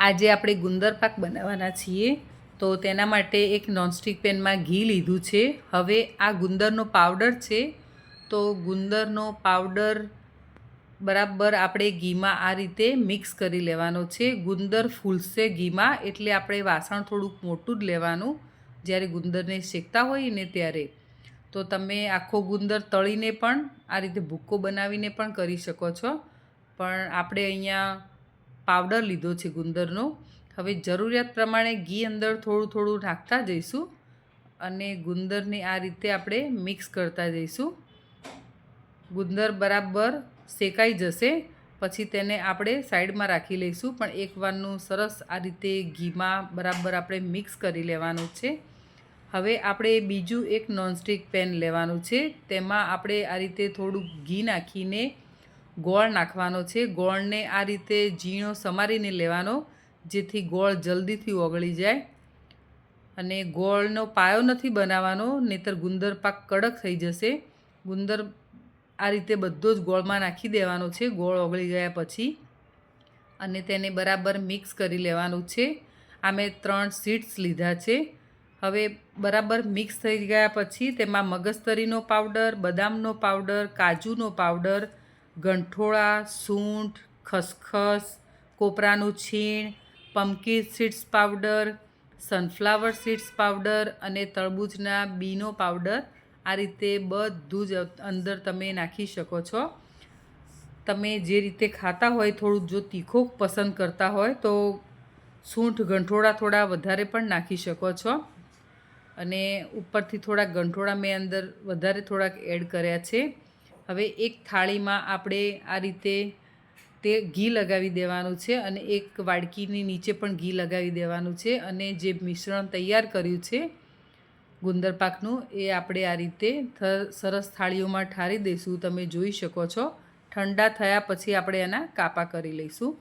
આજે આપણે ગુંદર પાક બનાવવાના છીએ. તો તેના માટે એક નોનસ્ટિક પેનમાં ઘી લીધું છે. હવે આ ગુંદરનો પાવડર છે. તો ગુંદરનો પાવડર બરાબર આપણે ઘીમાં આ રીતે મિક્સ કરી લેવાનો છે. ગુંદર ફૂલશે ઘીમાં એટલે આપણે વાસણ થોડુંક મોટું જ લેવાનું જ્યારે ગુંદરને શેકતા હોઈએ ને ત્યારે. તો તમે આખો ગુંદર તળીને પણ આ રીતે ભૂક્કો બનાવીને પણ કરી શકો છો. પણ આપણે અહીંયા પાવડર લીધો છે ગુંદરનો. હવે જરૂરિયાત પ્રમાણે ઘી અંદર થોડું થોડું નાખતા જઈશું અને ગુંદરને આ રીતે આપણે મિક્સ કરતા જઈશું. ગુંદર બરાબર શેકાઈ જશે, પછી તેને આપણે સાઈડમાં રાખી લઈશું. પણ એકવારનું સરસ આ રીતે ઘીમાં બરાબર આપણે મિક્સ કરી લેવાનું છે. હવે આપણે બીજું એક નોનસ્ટિક પેન લેવાનું છે. તેમાં આપણે આ રીતે થોડુંક ઘી નાખીને ગોળ નાખવાનો છે. ગોળને આ રીતે ઝીણો સમારીને લેવાનો, જેથી ગોળ જલ્દીથી ઓગળી જાય. અને ગોળનો પાયો નથી બનાવવાનો, નહીતર ગુંદર પાક કડક થઈ જશે. ગુંદર આ રીતે બધો જ ગોળમાં નાખી દેવાનો છે. ગોળ ઓગળી ગયા પછી અને તેને બરાબર મિક્સ કરી લેવાનું છે. આ મેં ત્રણ સીડ્સ લીધા છે. હવે બરાબર મિક્સ થઈ ગયા પછી તેમાં મગજતરીનો પાવડર, બદામનો પાવડર, કાજુનો પાવડર ગંઠોળા, સૂંઠ, ખસખસ, કોપરાનું છીણ pumpkin seeds powder sunflower seeds powder અને તરબૂચના બીનો પાવડર આ રીતે બધું જ અંદર તમે નાખી શકો છો. તમે જે રીતે ખાતા હોય થોડું જો તીખો પસંદ કરતા હોય, તો સૂંઠ ગંઠોળા થોડા વધારે પણ નાખી શકો છો. અને ઉપરથી થોડા ગંઠોળા મેં અંદર વધારે થોડાક એડ કર્યા છે. હવે એક થાળીમાં આપણે આ રીતે તે ઘી લગાવી દેવાનું છે અને એક વાડકીની નીચે પણ ઘી લગાવી દેવાનું છે અને જે મિશ્રણ તૈયાર કર્યું છે ગુંદર પાકનું એ આપણે આ રીતે સરસ થાળીઓમાં ઠારી દઈશું. તમે જોઈ શકો છો. ઠંડા થયા પછી આપણે એના કાપા કરી લઈશું.